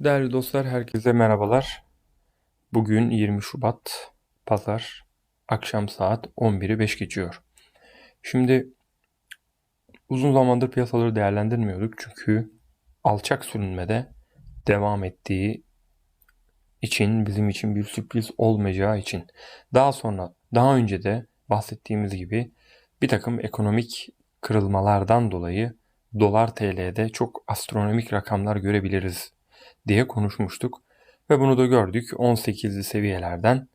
Değerli dostlar, herkese merhabalar. Bugün 20 Şubat, Pazar, akşam saat 11'i 5 geçiyor. Şimdi uzun zamandır piyasaları değerlendirmiyorduk çünkü alçak sürünmede devam ettiği için bizim için bir sürpriz olmayacağı için daha sonra daha önce de bahsettiğimiz gibi bir takım ekonomik kırılmalardan dolayı dolar TL'de çok astronomik rakamlar görebiliriz diye konuşmuştuk. Ve bunu da gördük. 18'li seviyelerden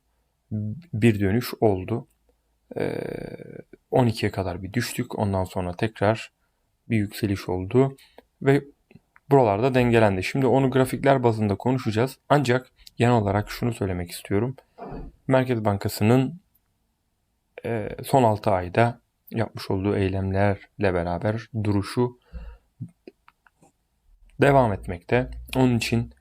bir dönüş oldu. 12'ye kadar bir düştük. Ondan sonra tekrar bir yükseliş oldu. Ve buralarda dengelendi. Şimdi onu grafikler bazında konuşacağız. Ancak genel olarak şunu söylemek istiyorum. Merkez Bankası'nın son 6 ayda yapmış olduğu eylemlerle beraber duruşu devam etmekte. Onun için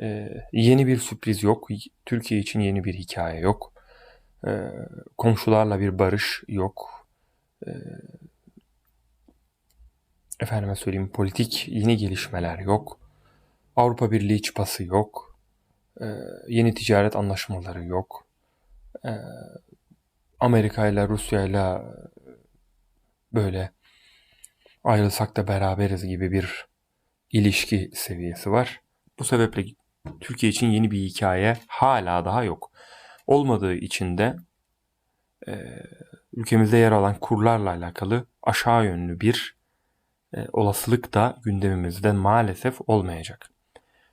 e, yeni bir sürpriz yok. Türkiye için yeni bir hikaye yok. E, komşularla bir barış yok. E, efendime söyleyeyim politik yeni gelişmeler yok. Avrupa Birliği çıpası yok. E, yeni ticaret anlaşmaları yok. E, Amerika ile Rusya ile böyle ayrılsak da beraberiz gibi bir ilişki seviyesi var. Bu sebeple Türkiye için yeni bir hikaye hala daha yok. Olmadığı için de e, ülkemizde yer alan kurlarla alakalı aşağı yönlü bir e, olasılık da gündemimizde maalesef olmayacak.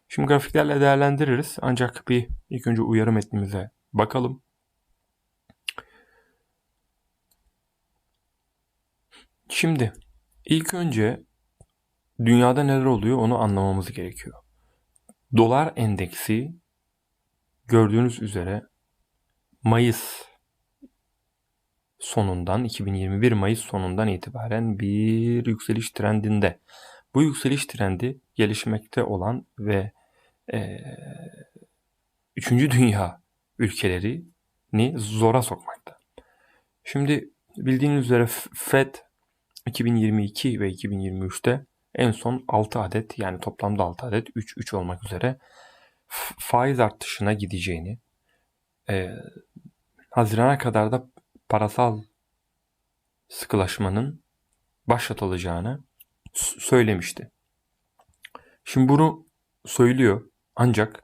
Şimdi grafiklerle değerlendiririz ancak bir ilk önce uyarı metnimize bakalım. Şimdi ilk önce dünyada neler oluyor onu anlamamız gerekiyor. Dolar endeksi gördüğünüz üzere Mayıs sonundan 2021 Mayıs sonundan itibaren bir yükseliş trendinde. Bu yükseliş trendi gelişmekte olan ve e, üçüncü dünya ülkelerini zora sokmakta. Şimdi bildiğiniz üzere FED 2022 ve 2023'te en son 6 adet yani toplamda 6 adet 3 3 olmak üzere faiz artışına gideceğini e, Haziran'a kadar da parasal sıkılaşmanın başlatılacağını söylemişti. Şimdi bunu söylüyor ancak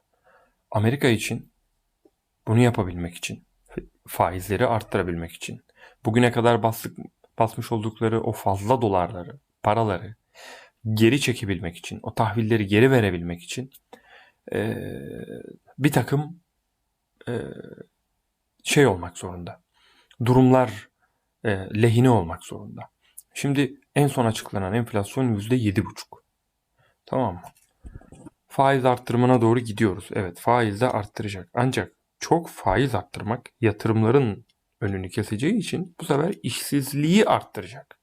Amerika için bunu yapabilmek için faizleri arttırabilmek için bugüne kadar bastık, basmış oldukları o fazla dolarları, paraları geri çekebilmek için, o tahvilleri geri verebilmek için e, bir takım e, şey olmak zorunda. Durumlar e, lehine olmak zorunda. Şimdi en son açıklanan enflasyon yüzde yedi buçuk. Tamam mı? Faiz arttırımına doğru gidiyoruz. Evet faiz de arttıracak. Ancak çok faiz arttırmak yatırımların önünü keseceği için bu sefer işsizliği arttıracak.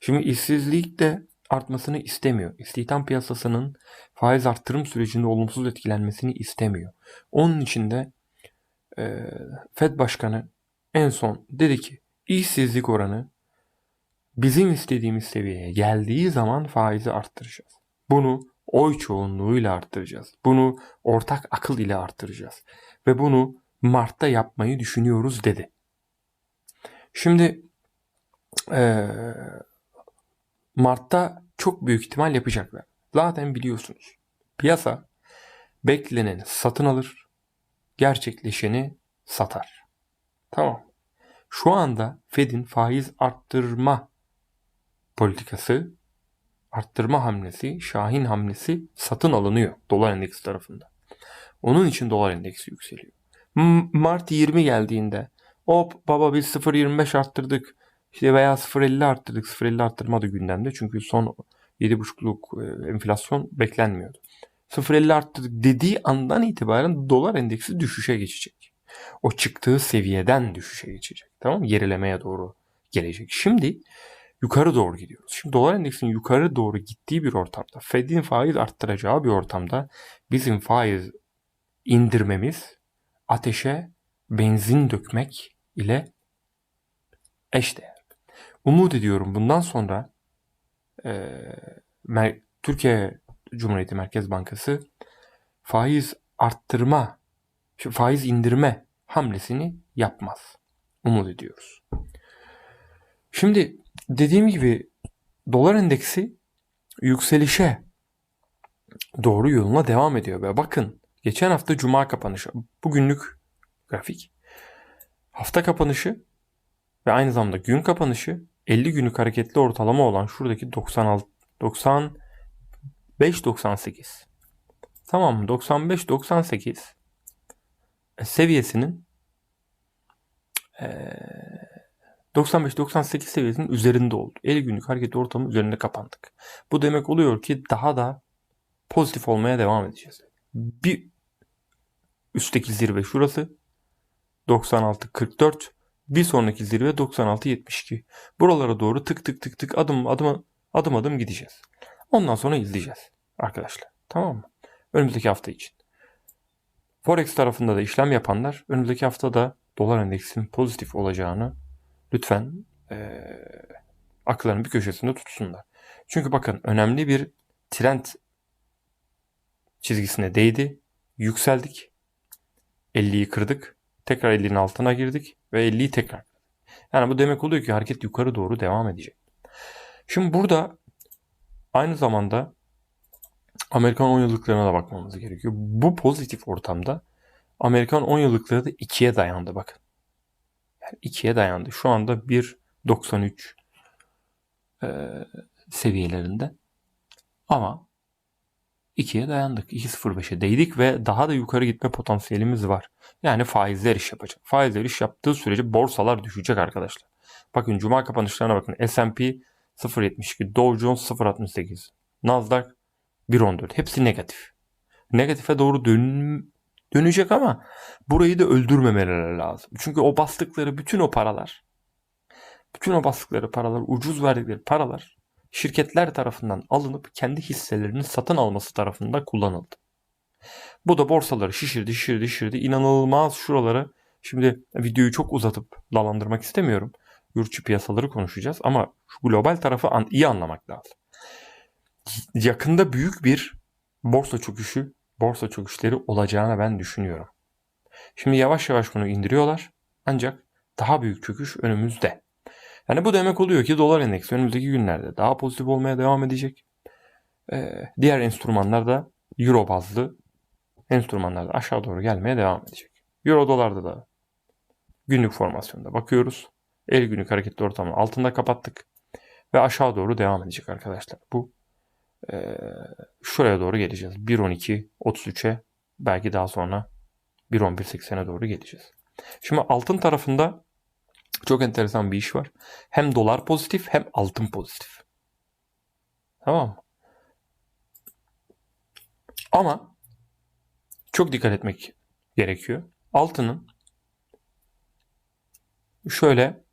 Şimdi işsizlik de artmasını istemiyor. İstihdam piyasasının faiz arttırım sürecinde olumsuz etkilenmesini istemiyor. Onun için de e, Fed Başkanı en son dedi ki işsizlik oranı bizim istediğimiz seviyeye geldiği zaman faizi arttıracağız. Bunu oy çoğunluğuyla arttıracağız. Bunu ortak akıl ile arttıracağız. Ve bunu Mart'ta yapmayı düşünüyoruz dedi. Şimdi e, Mart'ta çok büyük ihtimal yapacaklar. Zaten biliyorsunuz. Piyasa bekleneni satın alır, gerçekleşeni satar. Tamam. Şu anda Fed'in faiz arttırma politikası, arttırma hamlesi, Şahin hamlesi satın alınıyor dolar endeksi tarafında. Onun için dolar endeksi yükseliyor. Mart 20 geldiğinde hop baba biz 0.25 arttırdık işte veya 0.50 arttırdık. 0.50 arttırmadı gündemde. Çünkü son 7.5'luk e, enflasyon beklenmiyordu. 0.50 arttırdık dediği andan itibaren dolar endeksi düşüşe geçecek. O çıktığı seviyeden düşüşe geçecek. Tamam mı? Gerilemeye doğru gelecek. Şimdi yukarı doğru gidiyoruz. Şimdi dolar endeksinin yukarı doğru gittiği bir ortamda, Fed'in faiz arttıracağı bir ortamda bizim faiz indirmemiz ateşe benzin dökmek ile eşdeğer. Umut ediyorum bundan sonra e, Mer- Türkiye Cumhuriyeti Merkez Bankası faiz arttırma, faiz indirme hamlesini yapmaz. Umut ediyoruz. Şimdi dediğim gibi dolar endeksi yükselişe doğru yoluna devam ediyor ve bakın geçen hafta cuma kapanışı bugünlük grafik hafta kapanışı ve aynı zamanda gün kapanışı 50 günlük hareketli ortalama olan şuradaki 96 95 98 tamam mı 95 98 e, seviyesinin 95-98 seviyesinin üzerinde oldu. 50 günlük hareket ortamı üzerinde kapandık. Bu demek oluyor ki daha da pozitif olmaya devam edeceğiz. Bir üstteki zirve şurası 96-44 bir sonraki zirve 96-72. Buralara doğru tık tık tık tık adım adım adım adım gideceğiz. Ondan sonra izleyeceğiz arkadaşlar. Tamam mı? Önümüzdeki hafta için. Forex tarafında da işlem yapanlar önümüzdeki haftada dolar endeksinin pozitif olacağını lütfen e, akıllarının bir köşesinde tutsunlar. Çünkü bakın önemli bir trend çizgisine değdi. Yükseldik. 50'yi kırdık. Tekrar 50'nin altına girdik ve 50'yi tekrar. Yani bu demek oluyor ki hareket yukarı doğru devam edecek. Şimdi burada aynı zamanda Amerikan 10 yıllıklarına da bakmamız gerekiyor. Bu pozitif ortamda Amerikan 10 yıllıkları da 2'ye dayandı bakın. Yani 2'ye dayandı. Şu anda 1.93 e, seviyelerinde. Ama 2'ye dayandık. 2.05'e değdik ve daha da yukarı gitme potansiyelimiz var. Yani faizler iş yapacak. Faizler iş yaptığı sürece borsalar düşecek arkadaşlar. Bakın cuma kapanışlarına bakın. S&P 0.72, Dow Jones 0.68, Nasdaq 1.14. Hepsi negatif. Negatife doğru dön dönecek ama burayı da öldürmemeleri lazım. Çünkü o bastıkları bütün o paralar bütün o bastıkları paralar, ucuz verdikleri paralar şirketler tarafından alınıp kendi hisselerini satın alması tarafından kullanıldı. Bu da borsaları şişirdi, şişirdi, şişirdi. İnanılmaz şuraları. Şimdi videoyu çok uzatıp dalandırmak istemiyorum. Yurtçı piyasaları konuşacağız ama şu global tarafı an, iyi anlamak lazım. Yakında büyük bir borsa çöküşü, borsa çöküşleri olacağını ben düşünüyorum. Şimdi yavaş yavaş bunu indiriyorlar. Ancak daha büyük çöküş önümüzde. Yani bu demek oluyor ki dolar endeksi önümüzdeki günlerde daha pozitif olmaya devam edecek. Ee, diğer enstrümanlar da euro bazlı enstrümanlar da aşağı doğru gelmeye devam edecek. Euro dolarda da günlük formasyonda bakıyoruz. 50 günlük hareketli ortamın altında kapattık. Ve aşağı doğru devam edecek arkadaşlar. Bu e, şuraya doğru geleceğiz. 1.12 33'e belki daha sonra 1.11.80'e doğru geleceğiz. Şimdi altın tarafında çok enteresan bir iş var. Hem dolar pozitif hem altın pozitif. Tamam mı? Ama çok dikkat etmek gerekiyor. Altının şöyle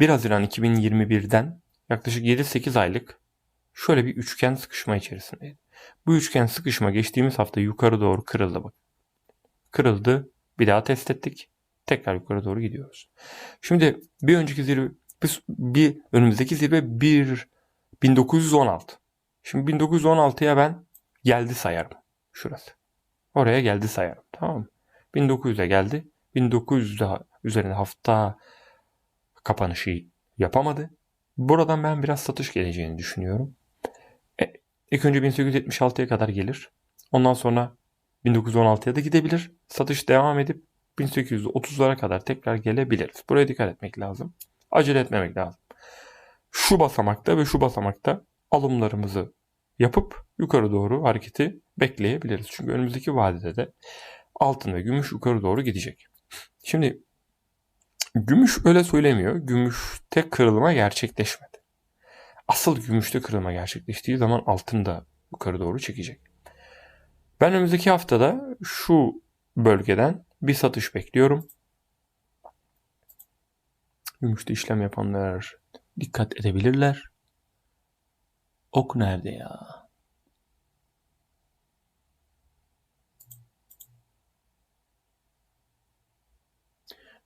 1 Haziran 2021'den yaklaşık 7-8 aylık şöyle bir üçgen sıkışma içerisindeydi. Bu üçgen sıkışma geçtiğimiz hafta yukarı doğru kırıldı bak. Kırıldı. Bir daha test ettik. Tekrar yukarı doğru gidiyoruz. Şimdi bir önceki zirve bir, bir önümüzdeki zirve bir 1916. Şimdi 1916'ya ben geldi sayarım. Şurası. Oraya geldi sayarım. Tamam mı? 1900'e geldi. 1900'de üzerinde hafta kapanışı yapamadı. Buradan ben biraz satış geleceğini düşünüyorum. E, ilk önce 1876'ya kadar gelir. Ondan sonra 1916'ya da gidebilir. Satış devam edip 1830'lara kadar tekrar gelebiliriz. Buraya dikkat etmek lazım. Acele etmemek lazım. Şu basamakta ve şu basamakta alımlarımızı yapıp yukarı doğru hareketi bekleyebiliriz. Çünkü önümüzdeki vadede de altın ve gümüş yukarı doğru gidecek. Şimdi gümüş öyle söylemiyor. Gümüşte kırılma gerçekleşmedi. Asıl gümüşte kırılma gerçekleştiği zaman altın da yukarı doğru çekecek. Ben önümüzdeki haftada şu bölgeden bir satış bekliyorum. Gümüşte işlem yapanlar dikkat edebilirler. Ok nerede ya?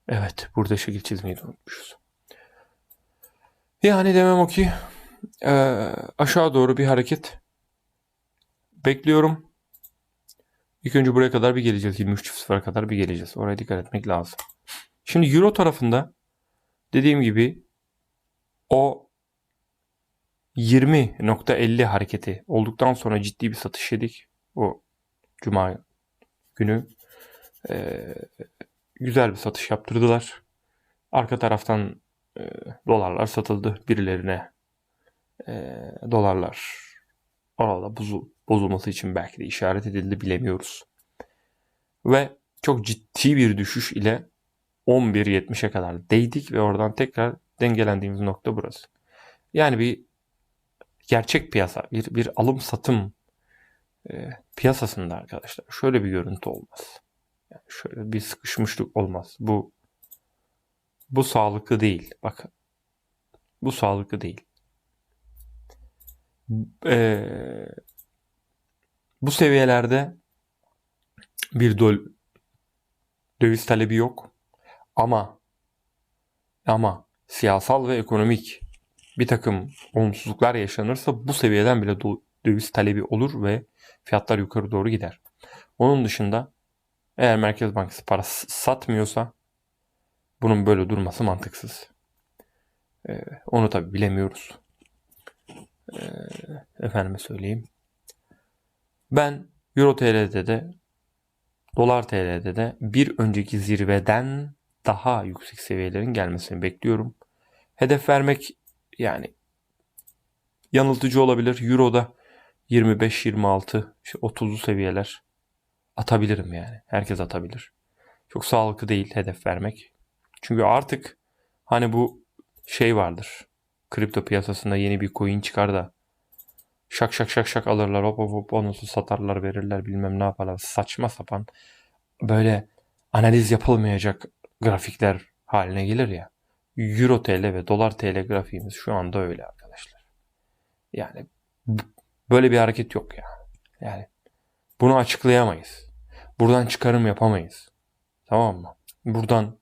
Evet, burada şekil çizmeyi unutmuşuz. Yani demem o ki aşağı doğru bir hareket bekliyorum. İlk önce buraya kadar bir geleceğiz. 23.0'a kadar bir geleceğiz. Oraya dikkat etmek lazım. Şimdi Euro tarafında dediğim gibi o 20.50 hareketi olduktan sonra ciddi bir satış yedik. O cuma günü Ee, güzel bir satış yaptırdılar. Arka taraftan e, dolarlar satıldı birilerine. E, dolarlar orada bozul, bozulması için belki de işaret edildi bilemiyoruz. Ve çok ciddi bir düşüş ile 11.70'e kadar değdik ve oradan tekrar dengelendiğimiz nokta burası. Yani bir gerçek piyasa, bir, bir alım satım e, piyasasında arkadaşlar şöyle bir görüntü olmaz. Yani şöyle bir sıkışmışlık olmaz. Bu bu sağlıklı değil. Bakın. Bu sağlıklı değil. Ee, bu seviyelerde bir dol döviz talebi yok. Ama ama siyasal ve ekonomik bir takım olumsuzluklar yaşanırsa bu seviyeden bile döviz talebi olur ve fiyatlar yukarı doğru gider. Onun dışında eğer Merkez Bankası para satmıyorsa bunun böyle durması mantıksız. Ee, onu tabi bilemiyoruz. Ee, efendime söyleyeyim. Ben Euro TL'de de Dolar TL'de de bir önceki zirveden daha yüksek seviyelerin gelmesini bekliyorum. Hedef vermek yani yanıltıcı olabilir. Euro'da 25, 26, işte 30'lu seviyeler atabilirim yani. Herkes atabilir. Çok sağlıklı değil hedef vermek. Çünkü artık hani bu şey vardır. Kripto piyasasında yeni bir coin çıkar da şak şak şak şak alırlar hop hop hop onu satarlar verirler bilmem ne yaparlar. Saçma sapan böyle analiz yapılmayacak grafikler haline gelir ya. Euro TL ve Dolar TL grafiğimiz şu anda öyle arkadaşlar. Yani böyle bir hareket yok ya. Yani bunu açıklayamayız. Buradan çıkarım yapamayız. Tamam mı? Buradan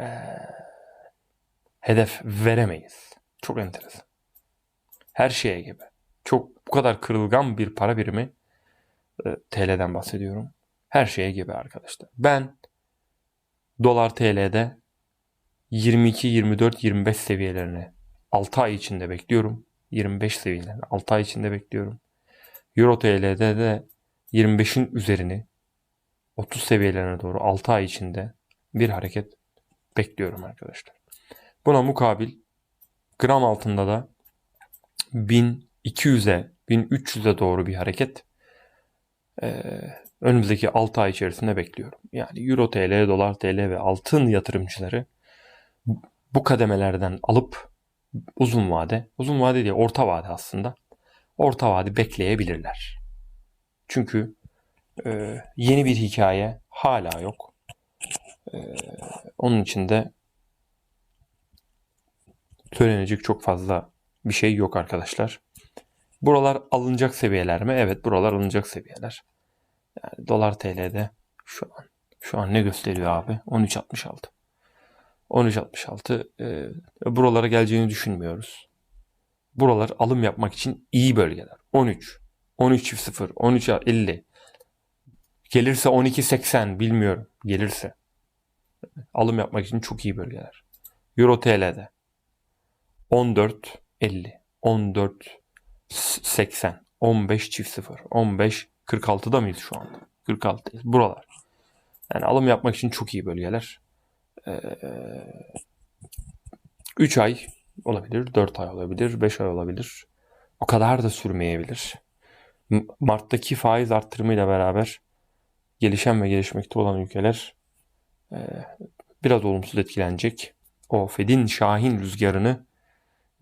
ee, hedef veremeyiz. Çok enteresan. Her şeye gibi. Çok bu kadar kırılgan bir para birimi e, TL'den bahsediyorum. Her şeye gibi arkadaşlar. Ben dolar TL'de 22, 24, 25 seviyelerini 6 ay içinde bekliyorum. 25 seviyelerini 6 ay içinde bekliyorum. Euro TL'de de 25'in üzerini 30 seviyelerine doğru 6 ay içinde bir hareket bekliyorum arkadaşlar. Buna mukabil gram altında da 1200'e 1300'e doğru bir hareket e, önümüzdeki 6 ay içerisinde bekliyorum. Yani Euro TL, Dolar TL ve altın yatırımcıları bu kademelerden alıp uzun vade, uzun vade değil orta vade aslında orta vade bekleyebilirler. Çünkü e, yeni bir hikaye hala yok. E, onun için de söylenecek çok fazla bir şey yok arkadaşlar. Buralar alınacak seviyeler mi? Evet buralar alınacak seviyeler. Yani dolar TL'de şu an şu an ne gösteriyor abi? 13.66. 13.66 e, buralara geleceğini düşünmüyoruz. Buralar alım yapmak için iyi bölgeler. 13, 13.0, 13.50. Gelirse 12.80 bilmiyorum. Gelirse. Alım yapmak için çok iyi bölgeler. Euro TL'de 14.50, 14.80, 15 çift 0, 15 46'da mıyız şu anda? 46'dayız. Buralar. Yani alım yapmak için çok iyi bölgeler. Ee, 3 ay olabilir, 4 ay olabilir, 5 ay olabilir. O kadar da sürmeyebilir. Mart'taki faiz arttırımıyla beraber gelişen ve gelişmekte olan ülkeler e, biraz olumsuz etkilenecek. O Fed'in Şahin rüzgarını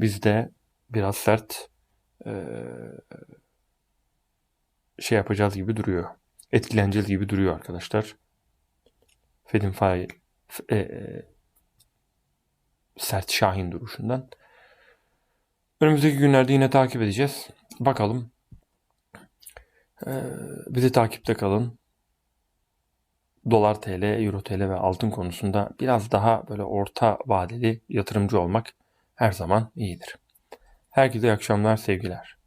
biz de biraz sert e, şey yapacağız gibi duruyor. Etkileneceğiz gibi duruyor arkadaşlar. Fed'in faiz e, e, sert Şahin duruşundan. Önümüzdeki günlerde yine takip edeceğiz. Bakalım. Ee, bizi takipte kalın. Dolar TL, Euro TL ve altın konusunda biraz daha böyle orta vadeli yatırımcı olmak her zaman iyidir. Herkese iyi akşamlar, sevgiler.